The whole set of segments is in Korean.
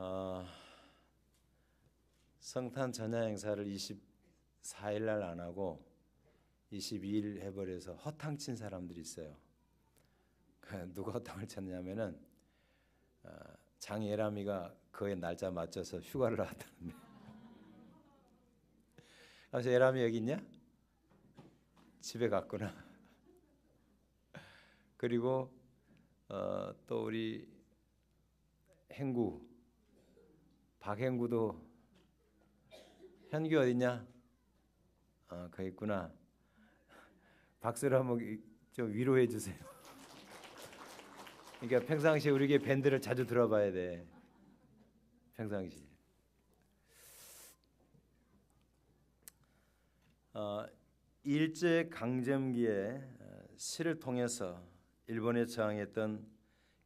어, 성탄 전야 행사를 24일 날 안 하고 22일 해버려서 허탕 친 사람들이 있어요. 그 누가 허탕을 쳤냐면은 어, 장예람이가 그의 날짜 맞춰서 휴가를 나왔다는데. 그래서 예람이 여기 있냐? 집에 갔구나. 그리고 어, 또 우리 행구 박행구도 현규 어딨냐? 어, 거 있구나. 박수로 한번 좀 위로해 주세요. 그러니까 평상시에 우리에게 밴드를 자주 들어봐야 돼. 평상시. 어, 일제 강점기에 어, 시를 통해서 일본에 저항했던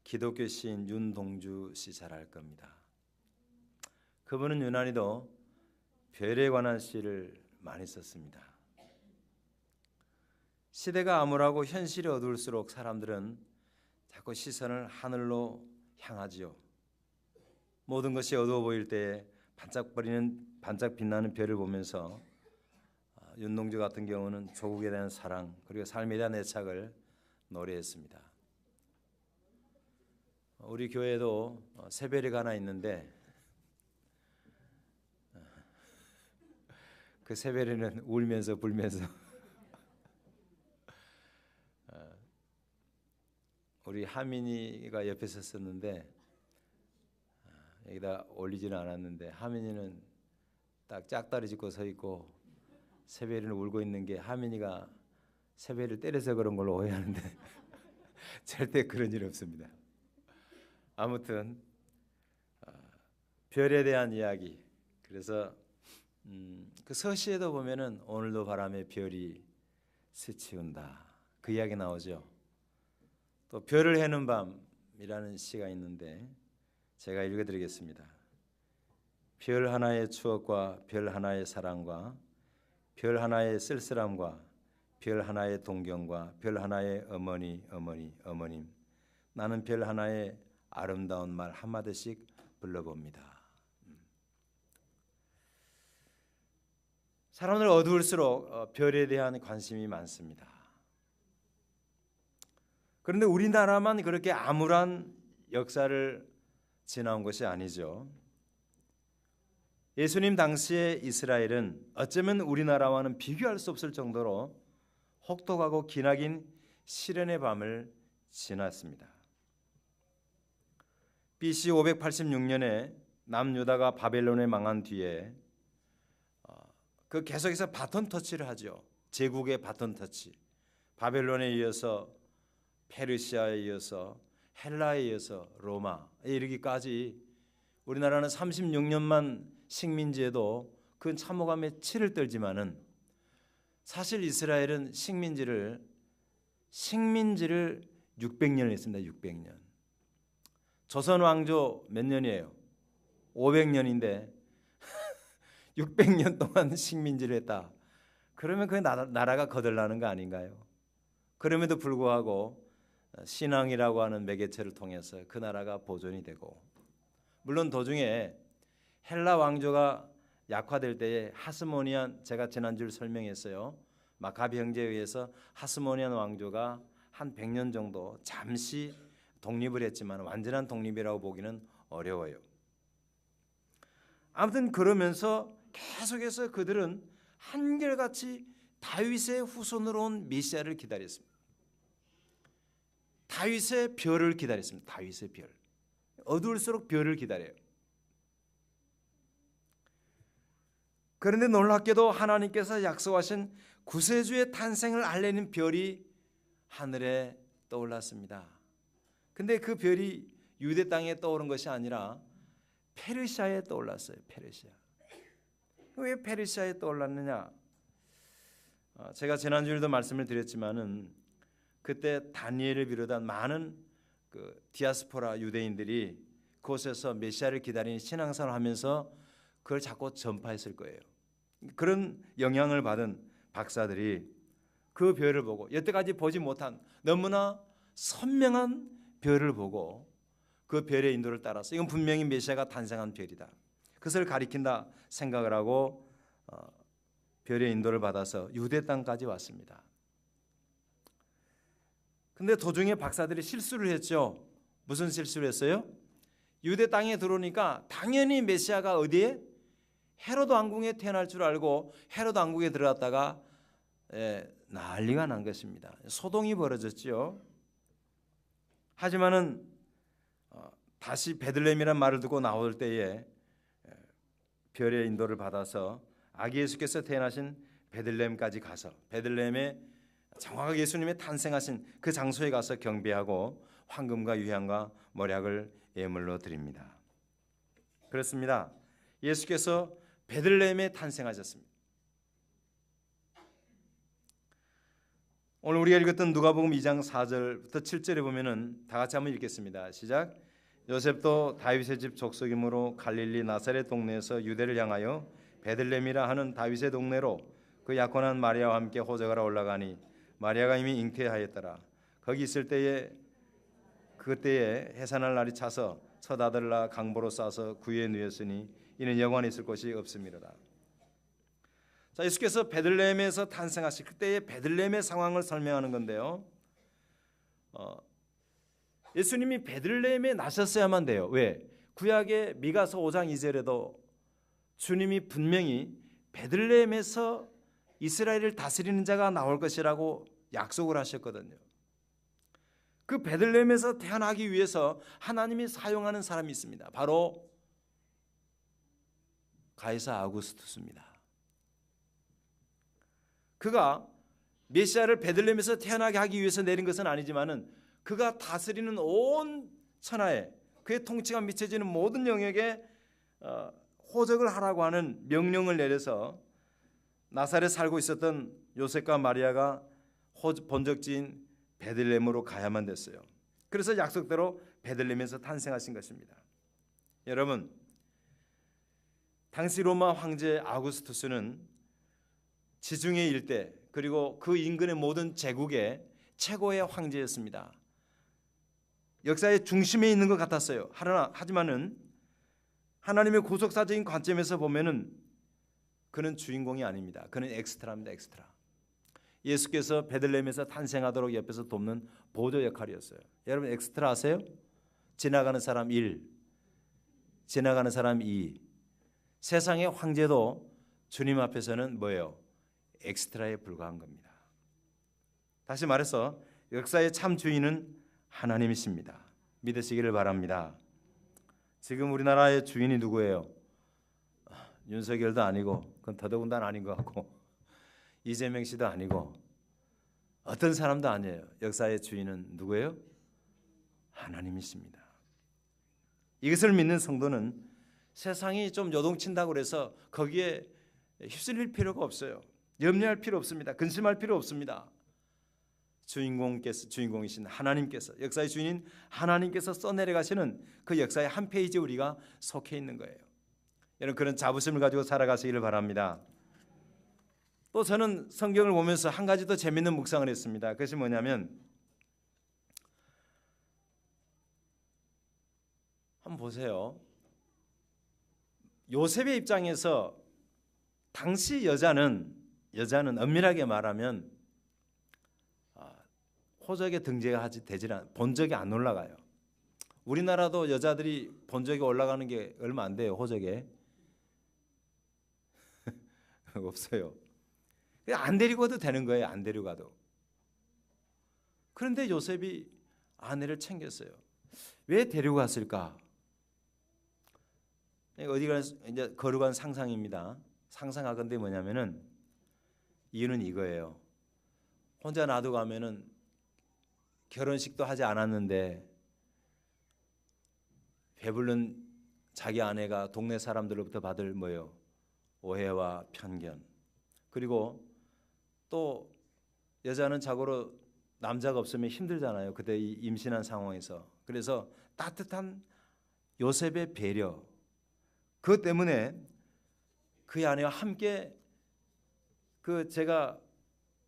기독교 시인 윤동주 씨 잘 알 겁니다. 그분은 유난히도 별에 관한 시를 많이 썼습니다. 시대가 암울하고 현실이 어두울수록 사람들은 자꾸 시선을 하늘로 향하지요. 모든 것이 어두워 보일 때에 반짝거리는 반짝 빛나는 별을 보면서 아, 윤동주 같은 경우는 조국에 대한 사랑 그리고 삶에 대한 애착을 노래했습니다. 우리 교회도 어, 새별이 하나 있는데 그 새별이는 울면서 불면서 어, 우리 하민이가 옆에 섰었는데 어, 여기다 올리지는 않았는데 하민이는 딱 짝다리 짚고 서 있고 새별이는 울고 있는 게 하민이가 새별을 때려서 그런 걸로 오해하는데 절대 그런 일 없습니다. 아무튼 어, 별에 대한 이야기 그래서 음, 그 서시에도 보면은 오늘도 바람에 별이 스치운다 그 이야기 나오죠. 또 별을 해는 밤이라는 시가 있는데 제가 읽어드리겠습니다. 별 하나의 추억과 별 하나의 사랑과 별 하나의 쓸쓸함과 별 하나의 동경과 별 하나의 어머니 어머니 어머님 나는 별 하나의 아름다운 말 한마디씩 불러봅니다. 사람들 어두울수록 어, 별에 대한 관심이 많습니다. 그런데 우리나라만 그렇게 암울한 역사를 지나온 것이 아니죠. 예수님 당시의 이스라엘은 어쩌면 우리나라와는 비교할 수 없을 정도로 혹독하고 기나긴 시련의 밤을 지났습니다. BC 586년에 남유다가 바벨론에 망한 뒤에 그 계속해서 바톤 터치를 하죠. 제국의 바톤 터치. 바벨론에 이어서 페르시아에 이어서 헬라에 이어서 로마에 이르기까지 우리나라는 36년만 식민지에도 그 참호감에 치를 떨지만은 사실 이스라엘은 식민지를 식민지를 600년을 했습니다. 600년. 조선 왕조 몇 년이에요? 500년인데 600년 동안 식민지를 했다. 그러면 그 나라, 가 거들나는 거 아닌가요? 그럼에도 불구하고 신앙이라고 하는 매개체를 통해서 그 나라가 보존이 되고 물론 도중에 헬라 왕조가 약화될 때에 하스모니안 제가 지난주 설명했어요. 마카비 형제에 의해서 하스모니안 왕조가 한 100년 정도 잠시 독립을 했지만 완전한 독립이라고 보기는 어려워요. 아무튼 그러면서 계속해서 그들은 한결같이 다윗의 후손으로 온 메시아를 기다렸습니다. 다윗의 별을 기다렸습니다. 다윗의 별. 어두울수록 별을 기다려요. 그런데 놀랍게도 하나님께서 약속하신 구세주의 탄생을 알리는 별이 하늘에 떠올랐습니다. 근데 그 별이 유대 땅에 떠오른 것이 아니라 페르시아에 떠올랐어요. 페르시아. 왜 페르시아에 떠올랐느냐? 어, 제가 지난주에도 말씀을 드렸지만은 그때 다니엘을 비롯한 많은 그 디아스포라 유대인들이 그곳에서 메시아를 기다리는 신앙생활을 하면서 그걸 자꾸 전파했을 거예요. 그런 영향을 받은 박사들이 그 별을 보고 여태까지 보지 못한 너무나 선명한 별을 보고 그 별의 인도를 따라서 이건 분명히 메시아가 탄생한 별이다. 그것을 가리킨다 생각을 하고 어, 별의 인도를 받아서 유대 땅까지 왔습니다. 근데 도중에 박사들이 실수를 했죠. 무슨 실수를 했어요? 유대 땅에 들어오니까 당연히 메시아가 어디에 헤로드 왕궁에 태어날 줄 알고 헤로드 왕궁에 들어갔다가 예, 난리가 난 것입니다. 소동이 벌어졌죠. 하지만은 어, 다시 베들레헴이란 말을 듣고 나올 때에 예, 별의 인도를 받아서 아기 예수께서 태어나신 베들레헴까지 가서 베들레헴에 정확하게 예수님의 탄생하신 그 장소에 가서 경배하고 황금과 유향과 머약을 예물로 드립니다. 그렇습니다. 예수께서 베들레헴에 탄생하셨습니다. 오늘 우리가 읽었던 누가복음 2장 4절부터 7절에 보면은 다 같이 한번 읽겠습니다. 시작. 요셉도 다윗의 집 족속이므로 갈릴리 나사렛 동네에서 유대를 향하여 베들레헴이라 하는 다윗의 동네로 그 약혼한 마리아와 함께 호적하러 올라가니 마리아가 이미 잉태하였더라. 거기 있을 때에 그때에 해산할 날이 차서 나 강보로 싸서 구유에 누였으니 이는 영원히 있을 곳이 없음이로다. 자, 예수께서 베들레헴에서 탄생하실 그때의 베들레헴의 상황을 설명하는 건데요. 어, 예수님이 베들레헴에 나셨어야만 돼요. 왜? 구약의 미가서 5장 2절에도 주님이 분명히 베들레헴에서 이스라엘을 다스리는 자가 나올 것이라고 약속을 하셨거든요. 그 베들레헴에서 태어나기 위해서 하나님이 사용하는 사람이 있습니다. 바로 가이사 아구스투스입니다. 그가 메시아를 베들레헴에서 태어나게 하기 위해서 내린 것은 아니지만은 그가 다스리는 온 천하에 그의 통치가 미쳐지는 모든 영역에 어, 호적을 하라고 하는 명령을 내려서 나사렛 살고 있었던 요셉과 마리아가 본적지인 베들레헴으로 가야만 됐어요. 그래서 약속대로 베들레헴에서 탄생하신 것입니다. 여러분, 당시 로마 황제 아구스투스는 지중해 일대 그리고 그 인근의 모든 제국의 최고의 황제였습니다. 역사의 중심에 있는 것 같았어요. 하나 하지만은 하나님의 구속사적인 관점에서 보면은 그는 주인공이 아닙니다. 그는 엑스트라입니다. 엑스트라. 예수께서 베들레헴에서 탄생하도록 옆에서 돕는 보조 역할이었어요. 여러분 엑스트라 아세요? 지나가는 사람 1, 지나가는 사람 2. 세상의 황제도 주님 앞에서는 뭐예요? 엑스트라에 불과한 겁니다. 다시 말해서 역사의 참 주인은 하나님이십니다. 믿으시기를 바랍니다. 지금 우리나라의 주인이 누구예요? 윤석열도 아니고 그건 더더군다나 아닌 것 같고 이재명 씨도 아니고 어떤 사람도 아니에요. 역사의 주인은 누구예요? 하나님이십니다. 이것을 믿는 성도는 세상이 좀 요동친다고 그래서 거기에 휩쓸릴 필요가 없어요. 염려할 필요 없습니다. 근심할 필요 없습니다. 주인공께서 주인공이신 하나님께서 역사의 주인인 하나님께서 써내려가시는 그 역사의 한 페이지 우리가 속해 있는 거예요. 여러분 그런 자부심을 가지고 살아가시기를 바랍니다. 또 저는 성경을 보면서 한 가지 더 재밌는 묵상을 했습니다. 그것이 뭐냐면 한번 보세요. 요셉의 입장에서 당시 여자는 여자는 엄밀하게 말하면 아, 호적에 등재하지 되질 않, 본 적이 안 올라가요. 우리나라도 여자들이 본적에 올라가는 게 얼마 안 돼요. 호적에 없어요. 안 데리고 가도 되는 거예요. 안 데리고 가도. 그런데 요셉이 아내를 챙겼어요. 왜 데리고 갔을까? 어디 가 이제 거룩한 상상입니다. 상상하건데 뭐냐면은 이유는 이거예요. 혼자 놔두고 가면은 결혼식도 하지 않았는데 배불른 자기 아내가 동네 사람들로부터 받을 뭐요 오해와 편견 그리고 또 여자는 자고로 남자가 없으면 힘들잖아요. 그때 임신한 상황에서 그래서 따뜻한 요셉의 배려 그것 때문에 그 아내와 함께 그 제가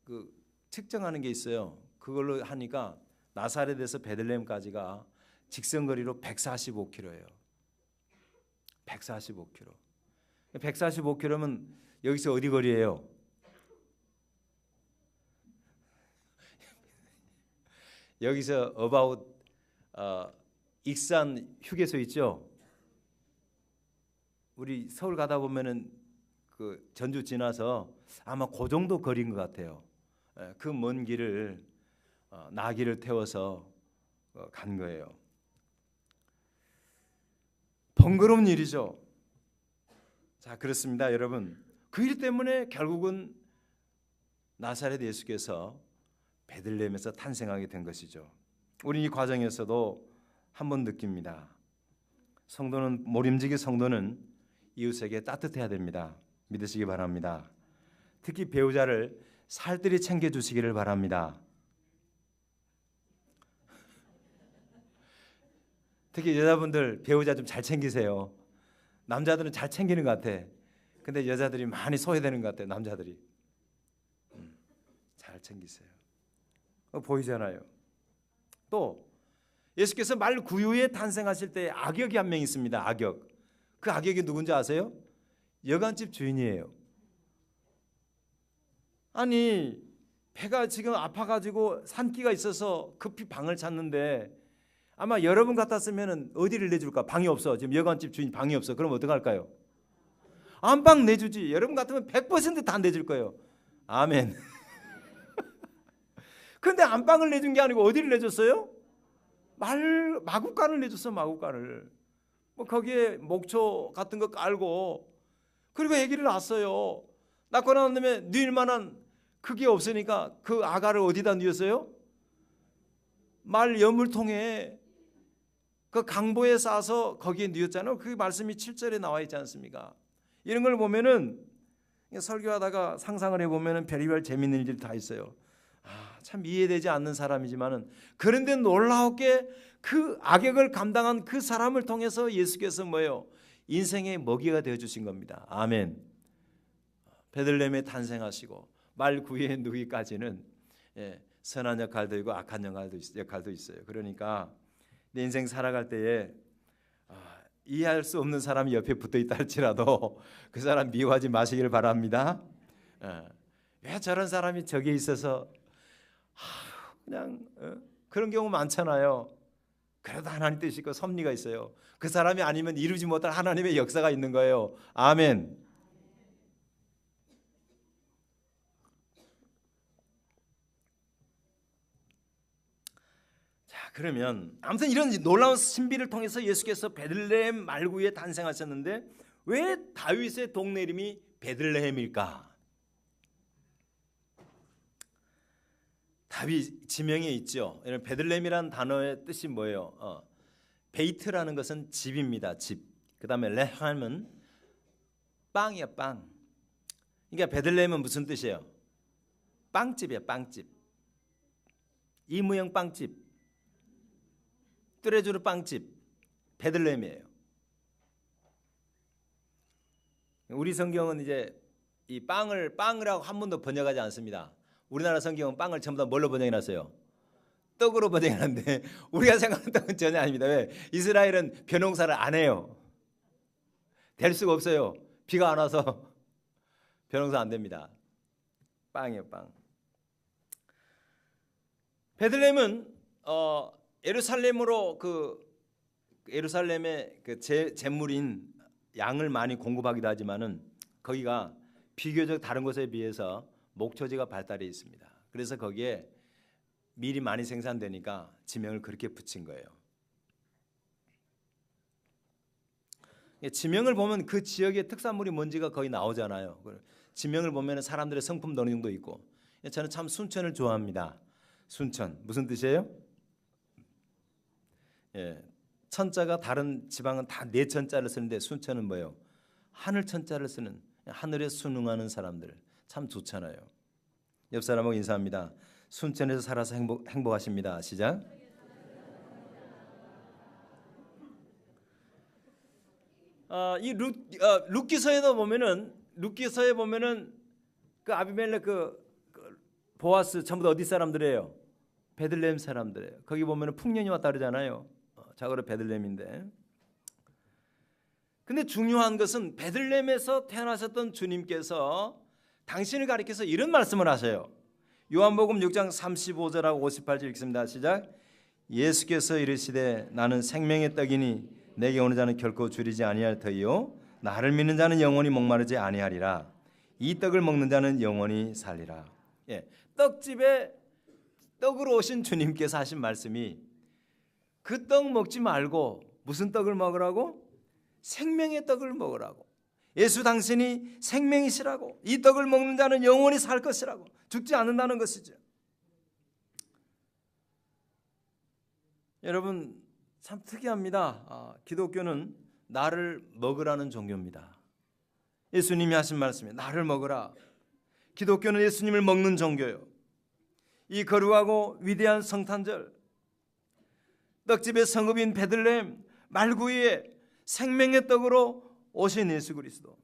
그 측정하는 게 있어요. 그걸로 하니까 나사렛에서 베들레헴까지가 직선거리로 145km예요. 145km. 145km면 여기서 어디 거리예요? 여기서 about 어, 익산 휴게소 있죠? 우리 서울 가다 보면은 그 전주 지나서 아마 그 정도 거리인 것 같아요. 그 먼 길을 어, 나귀를 태워서 어, 간 거예요. 번거로운 일이죠. 자 그렇습니다, 여러분. 그 일 때문에 결국은 나사렛 예수께서 베들레헴에서 탄생하게 된 것이죠. 우리 이 과정에서도 한 번 느낍니다. 성도는 모림지기 성도는 이웃에게 따뜻해야 됩니다. 믿으시기 바랍니다. 특히 배우자를 살뜰히 챙겨 주시기를 바랍니다. 특히 여자분들 배우자 좀 잘 챙기세요. 남자들은 잘 챙기는 것 같아. 근데 여자들이 많이 소외되는 것 같아. 남자들이 음, 잘 챙기세요. 어, 보이잖아요. 또 예수께서 말 구유에 탄생하실 때 악역이 한 명 있습니다. 악역. 그 악역이 누군지 아세요? 여관집 주인이에요. 아니 배가 지금 아파가지고 산기가 있어서 급히 방을 찾는데 아마 여러분 같았으면 어디를 내줄까? 방이 없어. 지금 여관집 주인 방이 없어. 그럼 어떡할까요? 안방 내주지. 여러분 같으면 100%다 내줄 거예요. 아멘. 근데 안방을 내준 게 아니고 어디를 내줬어요? 말 마구간을 내줬어 마구간을. 뭐 거기에 목초 같은 거 깔고 그리고 아기를 낳았어요. 낳고 난 다음에 뉘을 만한 크기 없으니까 그 아가를 어디다 뉘었어요? 말 여물통에 그 강보에 싸서 거기에 뉘었잖아요. 그 말씀이 7절에 나와 있지 않습니까? 이런 걸 보면은 설교하다가 상상을 해 보면은 별의별 재밌는 일들이 다 있어요. 아, 참 이해되지 않는 사람이지만은 그런데 놀라웠게 그 악역을 감당한 그 사람을 통해서 예수께서 뭐예요? 인생의 먹이가 되어 주신 겁니다. 아멘. 베들레헴에 탄생하시고 말 구유에 누기까지는 예, 선한 역할도 있고 악한 역할도 있어요. 그러니까 내 인생 살아갈 때에 아, 이해할 수 없는 사람이 옆에 붙어 있다 할지라도 그 사람 미워하지 마시길 바랍니다. 예, 왜 저런 사람이 저기 있어서 하, 그냥 어? 그런 경우 많잖아요. 그래도 하나님 뜻이 있고 섭리가 있어요. 그 사람이 아니면 이루지 못할 하나님의 역사가 있는 거예요. 아멘. 그러면 아무튼 이런 놀라운 신비를 통해서 예수께서 베들레헴 말구에 탄생하셨는데 왜 다윗의 동네 이름이 베들레헴일까? 다윗 지명에 있죠. 베들레헴이라는 단어의 뜻이 뭐예요? 어, 베이트라는 것은 집입니다. 집. 그다음에 레함은 빵이야 빵. 그러니까 베들레헴은 무슨 뜻이에요? 빵집이야 빵집. 이무형 빵집. 뚜레주르 빵집. 베들레헴이에요. 우리 성경은 이제 이 빵을 빵이라고 한 번도 번역하지 않습니다. 우리나라 성경은 빵을 전부 다 뭘로 번역해 놨어요? 떡으로 번역하는데 우리가 생각하는 떡은 전혀 아닙니다. 왜? 이스라엘은 변홍사를 안 해요. 될 수가 없어요. 비가 안 와서 변홍사 안 됩니다. 빵이에요, 빵. 베들레헴은 어, 예루살렘으로 그 예루살렘의 그 제, 재물인 양을 많이 공급하기도 하지만은 거기가 비교적 다른 곳에 비해서 목초지가 발달해 있습니다. 그래서 거기에 밀이 많이 생산되니까 지명을 그렇게 붙인 거예요. 지명을 보면 그 지역의 특산물이 뭔지가 거의 나오잖아요. 지명을 보면 사람들의 성품 어느 정도 있고 저는 참 순천을 좋아합니다. 순천 무슨 뜻이에요? 예, 천자가 다른 지방은 다 네 천자를 쓰는데 순천은 뭐예요? 하늘 천자를 쓰는 하늘에 순응하는 사람들 참 좋잖아요. 옆 사람하고 인사합니다. 순천에서 살아서 행복, 행복하십니다. 시작. 어, 이 루, 어, 룻기서에도 보면은 룻기서에 보면은 그 아비멜렉 그, 그 보아스 전부 다 어디 사람들이에요? 베들레헴 사람들이에요. 거기 보면은 풍년이 왔다 그러잖아요. 어, 자고로 베들렘인데. 근데 중요한 것은 베들렘에서 태어나셨던 주님께서 당신을 가리켜서 이런 말씀을 하세요. 요한복음 6장 35절하고 58절 읽습니다. 시작. 예수께서 이르시되 나는 생명의 떡이니 내게 오는 자는 결코 줄이지 아니할 터이요 나를 믿는 자는 영원히 목마르지 아니하리라. 이 떡을 먹는 자는 영원히 살리라. 예. 떡집에 떡으로 오신 주님께서 하신 말씀이 그 떡 먹지 말고 무슨 떡을 먹으라고? 생명의 떡을 먹으라고. 예수 당신이 생명이시라고. 이 떡을 먹는 자는 영원히 살 것이라고. 죽지 않는다는 것이죠. 여러분 참 특이합니다. 아, 기독교는 나를 먹으라는 종교입니다. 예수님이 하신 말씀이 나를 먹으라. 기독교는 예수님을 먹는 종교요. 이 거룩하고 위대한 성탄절 떡집의 성읍인 베들렘 말구이에 생명의 떡으로 오신 예수 그리스도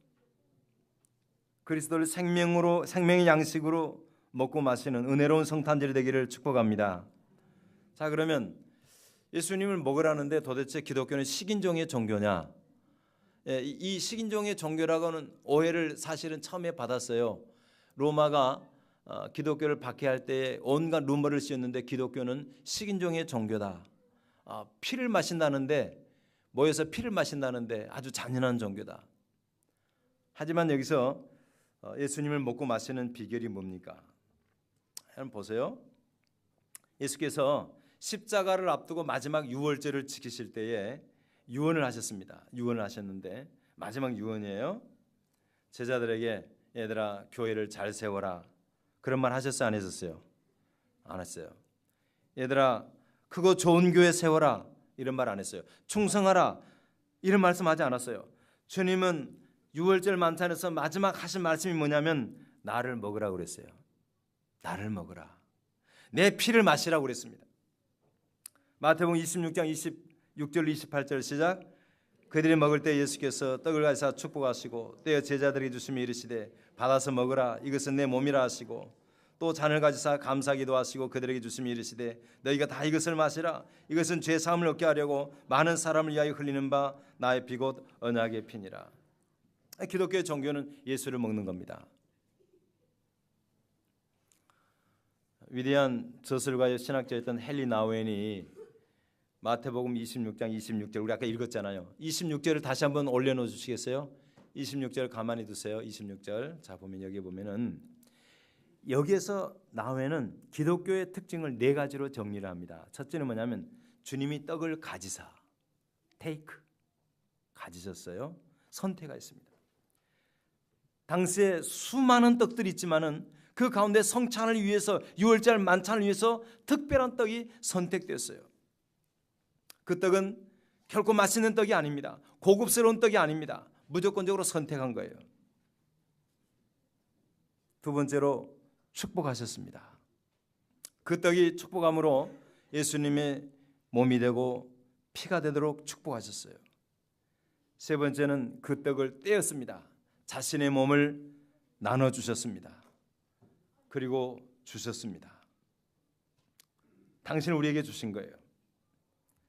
그리스도를 생명으로 생명의 양식으로 먹고 마시는 은혜로운 성탄절이 되기를 축복합니다. 자 그러면 예수님을 먹으라는데 도대체 기독교는 식인종의 종교냐? 예, 이 식인종의 종교라고는 오해를 사실은 처음에 받았어요. 로마가 어, 기독교를 박해할 때 온갖 루머를 씌웠는데 기독교는 식인종의 종교다. 아, 피를 마신다는데 모여서 피를 마신다는데 아주 잔인한 종교다. 하지만 여기서 어, 예수님을 먹고 마시는 비결이 뭡니까? 한번 보세요. 예수께서 십자가를 앞두고 마지막 유월절을 지키실 때에 유언을 하셨습니다. 유언을 하셨는데 마지막 유언이에요. 제자들에게 얘들아 교회를 잘 세워라. 그런 말 하셨어요? 안 하셨어요? 안 했어요. 얘들아 그거 좋은 교회 세워라. 이런 말 안 했어요. 충성하라. 이런 말씀하지 않았어요. 주님은 유월절 만찬에서 마지막 하신 말씀이 뭐냐면 나를 먹으라 그랬어요. 나를 먹으라. 내 피를 마시라고 그랬습니다. 마태복음 26장 26절 28절 시작. 그들이 먹을 때 예수께서 떡을 가사 축복하시고 떼어 제자들에게 주시며 이르시되 받아서 먹으라 이것은 내 몸이라 하시고 또 잔을 가지사 감사기도 하시고 그들에게 주시며 이르시되 너희가 다 이것을 마시라 이것은 죄 사함을 얻게 하려고 많은 사람을 위하여 흘리는 바 나의 비곧 언약의 피니라 기독교의 종교는 예수를 먹는 겁니다 위대한 저술가의 신학자였던 헨리 나우엔이 마태복음 26장 26절 우리 아까 읽었잖아요. 26절을 다시 한번 올려놓어 주시겠어요? 26절 가만히 두세요. 26절 자 보면 여기 보면은 여기에서 나외는 기독교의 특징을 네 가지로 정리를 합니다. 첫째는 뭐냐면 주님이 떡을 가지사 테이크 가지셨어요. 선택가 있습니다. 당시에 수많은 떡들이 있지만은 그 가운데 성찬을 위해서 유월절 만찬을 위해서 특별한 떡이 선택됐어요. 그 떡은 결코 맛있는 떡이 아닙니다. 고급스러운 떡이 아닙니다. 무조건적으로 선택한 거예요. 두 번째로 축복하셨습니다. 그 떡이 축복함으로 예수님의 몸이 되고 피가 되도록 축복하셨어요. 세 번째는 그 떡을 떼었습니다. 자신의 몸을 나눠 주셨습니다. 그리고 주셨습니다. 당신을 우리에게 주신 거예요.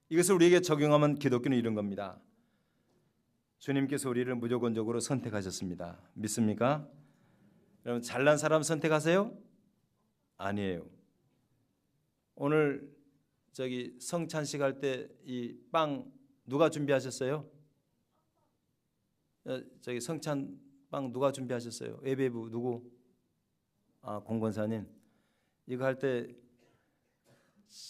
이것을 우리에게 적용하면 기독교는 이런 겁니다. 주님께서 우리를 무조건적으로 선택하셨습니다. 믿습니까? 여러분 잘난 사람 선택하세요? 아니에요. 오늘 저기 성찬식 할 때 이 빵 누가 준비하셨어요? 어, 저기 성찬 빵 누가 준비하셨어요? 예배부 누구? 아 공권사님 이거 할 때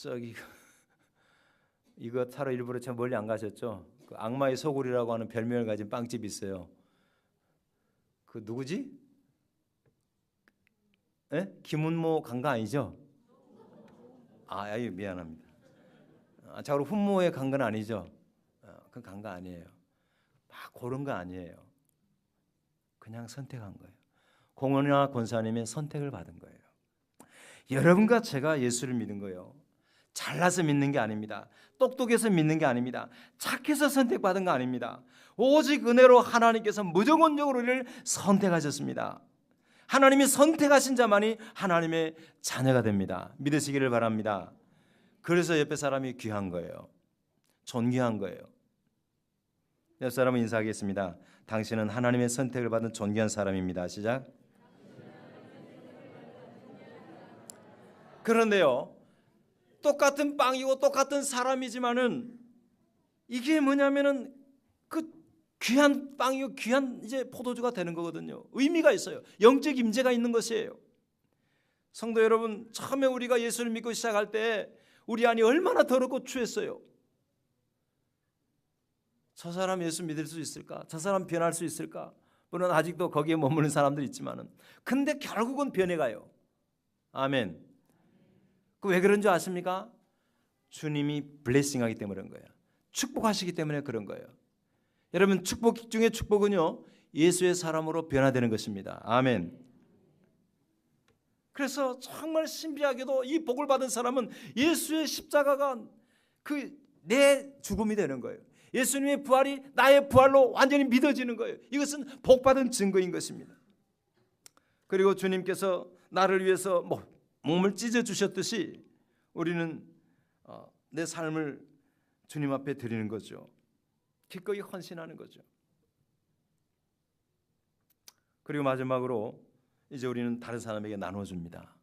저기 이거 타러 일부러 참 멀리 안 가셨죠? 그 악마의 소굴이라고 하는 별명을 가진 빵집이 있어요. 그 누구지? 예? 김훈모 간 거 아니죠? 아, 아유 미안합니다. 아, 자로 훈모에 간 건 아니죠? 어, 그건 간 거 아니에요. 막 고른 거 아니에요. 그냥 선택한 거예요. 공원이나 권사님의 선택을 받은 거예요. 여러분과 제가 예수를 믿은 거예요. 잘나서 믿는 게 아닙니다. 똑똑해서 믿는 게 아닙니다. 착해서 선택받은 거 아닙니다. 오직 은혜로 하나님께서 무조건적으로 우리를 선택하셨습니다. 하나님이 선택하신 자만이 하나님의 자녀가 됩니다. 믿으시기를 바랍니다. 그래서 옆에 사람이 귀한 거예요. 존귀한 거예요. 옆 사람은 인사하겠습니다. 당신은 하나님의 선택을 받은 존귀한 사람입니다. 시작. 그런데요. 똑같은 빵이고 똑같은 사람이지만은 이게 뭐냐면은 그 귀한 빵이고 귀한 이제 포도주가 되는 거거든요. 의미가 있어요. 영적 임재가 있는 것이에요. 성도 여러분, 처음에 우리가 예수를 믿고 시작할 때 우리 안이 얼마나 더럽고 추했어요. 저 사람 예수 믿을 수 있을까? 저 사람 변할 수 있을까? 물론 아직도 거기에 머무는 사람들 있지만은 근데 결국은 변해가요. 아멘. 그 왜 그런 줄 아십니까? 주님이 블레싱하기 때문에 그런 거예요. 축복하시기 때문에 그런 거예요. 여러분 축복 중에 축복은요 예수의 사람으로 변화되는 것입니다. 아멘. 그래서 정말 신비하게도 이 복을 받은 사람은 예수의 십자가가 그 내 죽음이 되는 거예요. 예수님의 부활이 나의 부활로 완전히 믿어지는 거예요. 이것은 복 받은 증거인 것입니다. 그리고 주님께서 나를 위해서 뭐 몸을 찢어 주셨듯이 우리는 어, 내 삶을 주님 앞에 드리는 거죠. 기꺼이 헌신하는 거죠. 그리고 마지막으로 이제 우리는 다른 사람에게 나눠 줍니다.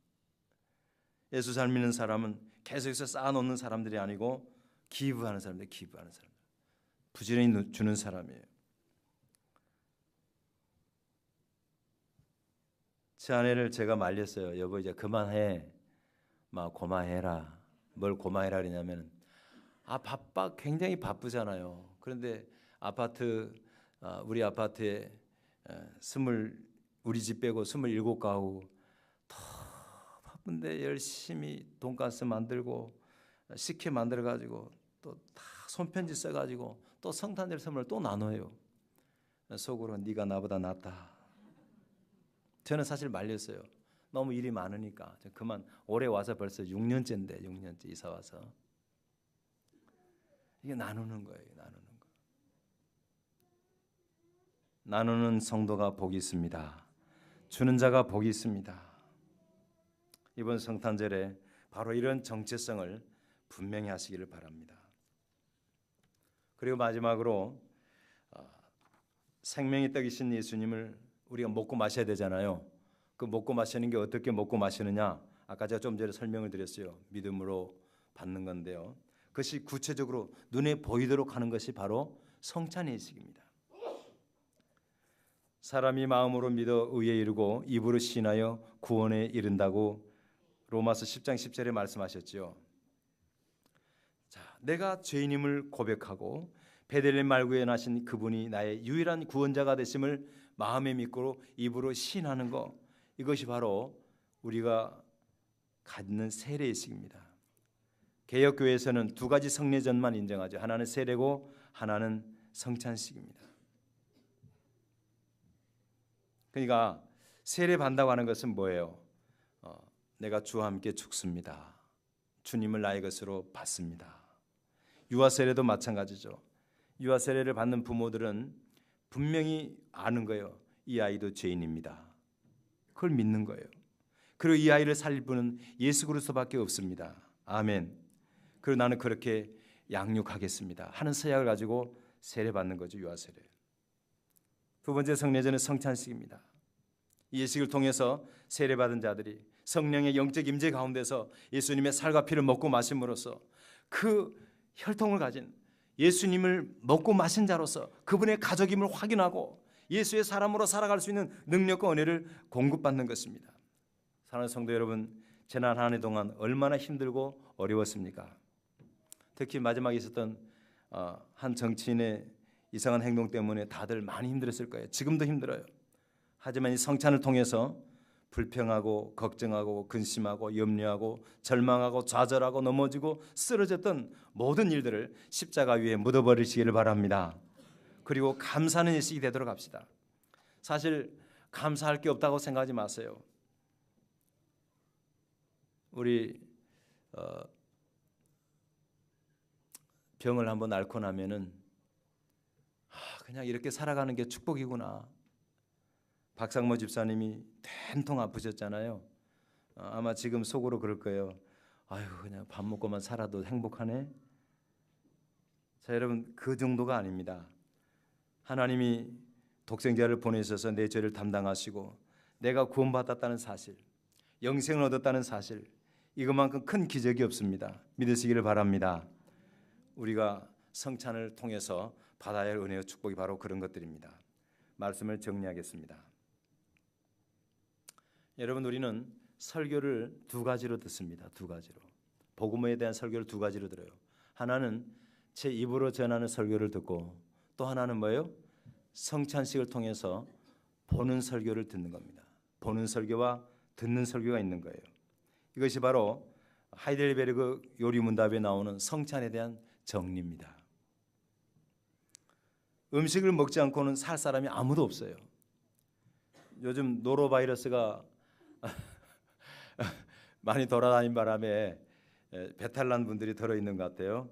예수 잘 믿는 사람은 계속해서 쌓아놓는 사람들이 아니고 기부하는 사람들, 기부하는 사람들, 부지런히 주는 사람이에요. 제 아내를 제가 말렸어요. 여보 이제 그만해. 막 고마해라. 뭘 고마해라 그러냐면 아 바빠 굉장히 바쁘잖아요. 그런데 아파트 아, 우리 아파트에 스물 우리 집 빼고 스물일곱 가구 더 바쁜데 열심히 돈가스 만들고 식혜 만들어 가지고 또 다 손편지 써 가지고 또 성탄절 선물 또 나눠요. 속으로 네가 나보다 낫다. 저는 사실 말렸어요. 너무 일이 많으니까 그만 올해 와서 벌써 6년째인데 6년째 이사 와서 이게 나누는 거예요. 나누는 거. 나누는 성도가 복이 있습니다. 주는 자가 복이 있습니다. 이번 성탄절에 바로 이런 정체성을 분명히 하시기를 바랍니다. 그리고 마지막으로 어, 생명의 떡이신 예수님을 우리가 먹고 마셔야 되잖아요. 그 먹고 마시는 게 어떻게 먹고 마시느냐? 아까 제가 좀 전에 설명을 드렸어요. 믿음으로 받는 건데요. 그것이 구체적으로 눈에 보이도록 하는 것이 바로 성찬 예식입니다. 사람이 마음으로 믿어 의에 이르고 입으로 신하여 구원에 이른다고 로마서 10장 10절에 말씀하셨죠. 자, 내가 죄인임을 고백하고 베들레 말구에 나신 그분이 나의 유일한 구원자가 되심을 마음에 믿고 입으로 신하는 것 이것이 바로 우리가 갖는 세례의식입니다. 개혁교회에서는 두 가지 성례전만 인정하죠. 하나는 세례고 하나는 성찬식입니다. 그러니까 세례 받다고 하는 것은 뭐예요? 어, 내가 주와 함께 죽습니다. 주님을 나의 것으로 받습니다. 유아 세례도 마찬가지죠. 유아 세례를 받는 부모들은 분명히 아는 거예요. 이 아이도 죄인입니다. 그걸 믿는 거예요. 그리고 이 아이를 살릴 분은 예수 그리스도밖에 없습니다. 아멘. 그리고 나는 그렇게 양육하겠습니다. 하는 서약을 가지고 세례 받는 거죠. 유아 세례. 두 번째 성례전은 성찬식입니다. 이 예식을 통해서 세례 받은 자들이 성령의 영적 임재 가운데서 예수님의 살과 피를 먹고 마심으로써 그 혈통을 가진 예수님을 먹고 마신 자로서 그분의 가족임을 확인하고 예수의 사람으로 살아갈 수 있는 능력과 은혜를 공급받는 것입니다. 사랑하는 성도 여러분, 지난 한 해 동안 얼마나 힘들고 어려웠습니까? 특히 마지막에 있었던 어, 한 정치인의 이상한 행동 때문에 다들 많이 힘들었을 거예요. 지금도 힘들어요. 하지만 이 성찬을 통해서 불평하고 걱정하고 근심하고 염려하고 절망하고 좌절하고 넘어지고 쓰러졌던 모든 일들을 십자가 위에 묻어버리시기를 바랍니다. 그리고 감사하는 일식이 되도록 합시다. 사실 감사할 게 없다고 생각하지 마세요. 우리 어, 병을 한번 앓고 나면은 아, 그냥 이렇게 살아가는 게 축복이구나. 박상모 집사님이 된통 아프셨잖아요. 어, 아마 지금 속으로 그럴 거예요. 아유 그냥 밥 먹고만 살아도 행복하네. 자, 여러분 그 정도가 아닙니다. 하나님이 독생자를 보내셔서 내 죄를 담당하시고 내가 구원받았다는 사실, 영생을 얻었다는 사실, 이것만큼 큰 기적이 없습니다. 믿으시기를 바랍니다. 우리가 성찬을 통해서 받아야 할 은혜와 축복이 바로 그런 것들입니다. 말씀을 정리하겠습니다. 여러분 우리는 설교를 두 가지로 듣습니다. 두 가지로. 복음에 대한 설교를 두 가지로 들어요. 하나는 제 입으로 전하는 설교를 듣고 또 하나는 뭐예요? 성찬식을 통해서 보는 설교를 듣는 겁니다. 보는 설교와 듣는 설교가 있는 거예요. 이것이 바로 하이델베르그 요리 문답에 나오는 성찬에 대한 정리입니다. 음식을 먹지 않고는 살 사람이 아무도 없어요. 요즘 노로바이러스가 많이 돌아다닌 바람에 배탈 난 분들이 들어 있는 것 같아요.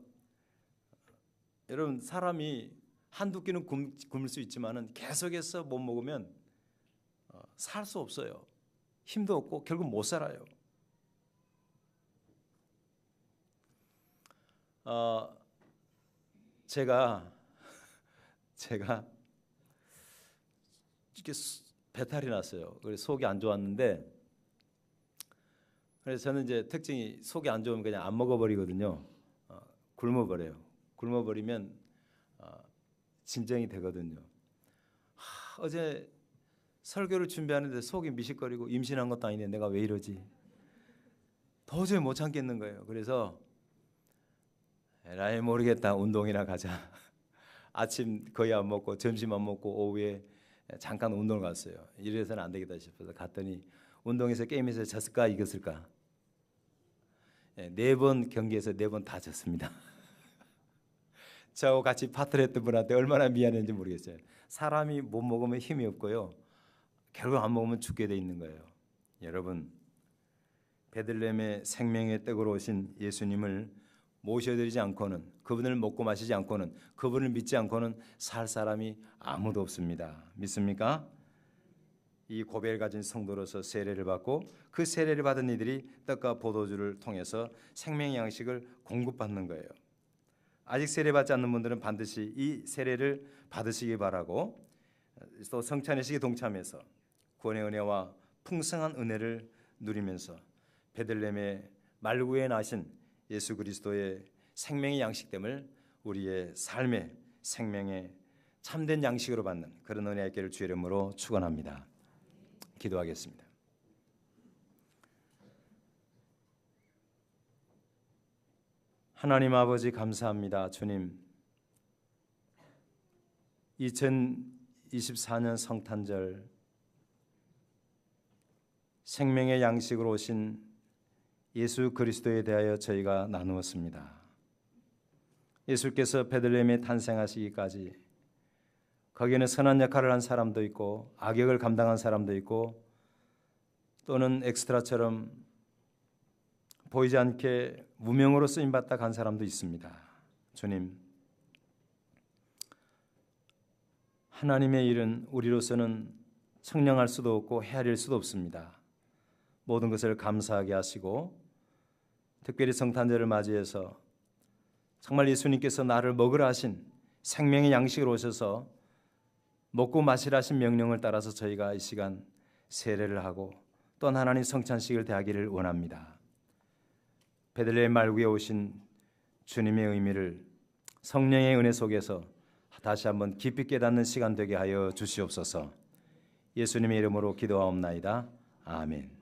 여러분 사람이 한두 끼는 굶을 수 있지만은 계속해서 못 먹으면 어, 살수 없어요. 힘도 없고 결국 못 살아요. 어, 제가 제가 이렇게 배탈이 났어요. 그래서 속이 안 좋았는데 그래서 저는 이제 특징이 속이 안 좋으면 그냥 안 먹어버리거든요. 어, 굶어버려요. 굶어버리면 어, 짐정이 되거든요. 하, 어제 설교를 준비하는데 속이 미식거리고 임신한 것도 아닌데 내가 왜 이러지? 도저히 못 참겠는 거예요. 그래서 에라이 모르겠다 운동이나 가자. 아침 거의 안 먹고 점심 안 먹고 오후에 잠깐 운동을 갔어요. 이래서는 안 되겠다 싶어서 갔더니 운동에서 게임에서 졌을까 이겼을까? 예, 네번 경기에서 네 번 다 졌습니다. 저하고 같이 파트를 했던 분한테 얼마나 미안했는지 모르겠어요. 사람이 못 먹으면 힘이 없고요. 결국 안 먹으면 죽게 돼 있는 거예요. 여러분 베들레헴의 생명의 떡으로 오신 예수님을 모셔드리지 않고는 그분을 먹고 마시지 않고는 그분을 믿지 않고는 살 사람이 아무도 없습니다. 믿습니까? 이 고백을 가진 성도로서 세례를 받고 그 세례를 받은 이들이 떡과 포도주를 통해서 생명 양식을 공급받는 거예요. 아직 세례 받지 않는 분들은 반드시 이 세례를 받으시기 바라고 또 성찬의식에 동참해서 구원의 은혜와 풍성한 은혜를 누리면서 베들렘의 말구에 나신 예수 그리스도의 생명의 양식됨을 우리의 삶의 생명의 참된 양식으로 받는 그런 은혜의 길을 주의 이름으로 축원합니다. 기도하겠습니다. 하나님 아버지 감사합니다. 주님. 2024년 성탄절 생명의 양식으로 오신 예수 그리스도에 대하여 저희가 나누었습니다. 예수께서 베들레헴에 탄생하시기까지 거기에는 선한 역할을 한 사람도 있고 악역을 감당한 사람도 있고 또는 엑스트라처럼 보이지 않게 무명으로 쓰임 받다 간 사람도 있습니다. 주님, 하나님의 일은 우리로서는 청량할 수도 없고 헤아릴 수도 없습니다. 모든 것을 감사하게 하시고 특별히 성탄절을 맞이해서 정말 예수님께서 나를 먹으라 하신 생명의 양식을 오셔서 먹고 마시라 하신 명령을 따라서 저희가 이 시간 세례를 하고 또 하나님 성찬식을 대하기를 원합니다. 베들레헴 말구에 오신 주님의 의미를 성령의 은혜 속에서 다시 한번 깊이 깨닫는 시간 되게 하여 주시옵소서. 예수님의 이름으로 기도하옵나이다. 아멘.